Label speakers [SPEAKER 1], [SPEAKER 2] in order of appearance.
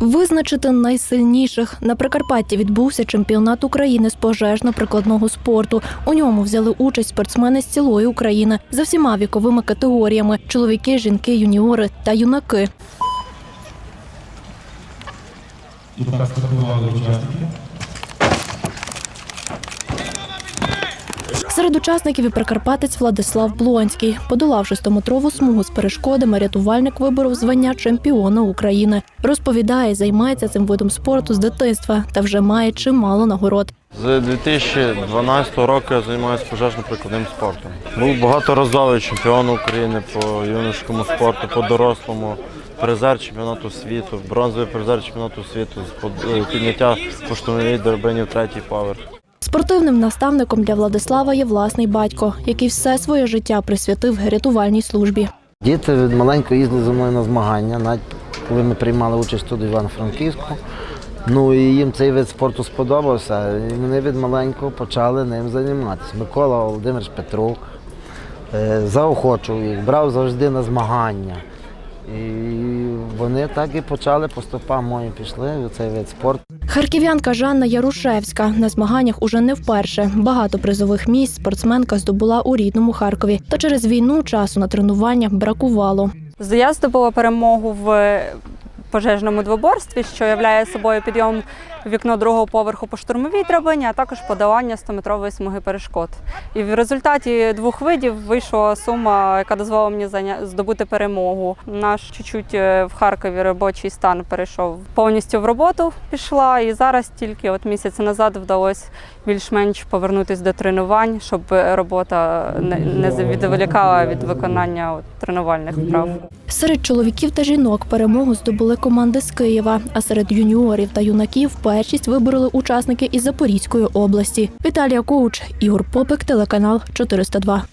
[SPEAKER 1] Визначити найсильніших на Прикарпатті відбувся чемпіонат України з пожежно-прикладного спорту. У ньому взяли участь спортсмени з цілої України за всіма віковими категоріями: чоловіки, жінки, юніори та юнаки.
[SPEAKER 2] І так.
[SPEAKER 1] Серед учасників і прикарпатець Владислав Блонський. Подолавши 100-метрову смугу з перешкодами, рятувальник виборов звання чемпіона України. Розповідає, займається цим видом спорту з дитинства та вже має чимало нагород.
[SPEAKER 3] З 2012 року я займаюся пожежно-прикладним спортом. Був багаторазовий чемпіон України по юношському спорту, по дорослому, призер чемпіонату світу, бронзовий призер чемпіонату світу з е, підняття по штурмовій драбині в третій поверх.
[SPEAKER 1] Спортивним наставником для Владислава є власний батько, який все своє життя присвятив рятувальній службі.
[SPEAKER 4] Діти від маленького їздили зі мною на змагання, навіть коли ми приймали участь тут в Івано-Франківську. Ну і їм цей вид спорту сподобався. І вони від маленького почали ним займатися. Микола Володимирович Петрук е, заохочував їх, брав завжди на змагання. І вони так і почали по стопам моїм пішли в цей вид спорту.
[SPEAKER 1] Харків'янка Жанна Ярушевська на змаганнях уже не вперше. Багато призових місць спортсменка здобула у рідному Харкові. Та через війну часу на тренування бракувало.
[SPEAKER 5] Я здобула перемогу в пожежному двоборстві, що являє собою підйом вікно другого поверху по штурмовій драбині, а також подолання 100-метрової смуги перешкод. І в результаті двох видів вийшла сума, яка дозволила мені здобути перемогу. Наш чуть-чуть е, в Харкові робочий стан перейшов повністю в роботу. Пішла, і зараз тільки от місяць назад вдалося більш-менш повернутися до тренувань, щоб робота не, відволікала від виконання тренувальних вправ.
[SPEAKER 1] Серед чоловіків та жінок перемогу здобули команди з Києва, а серед юніорів та юнаків першість вибороли учасники із Запорізької області. Віталія Коуч, Ігор Попик, телеканал 402.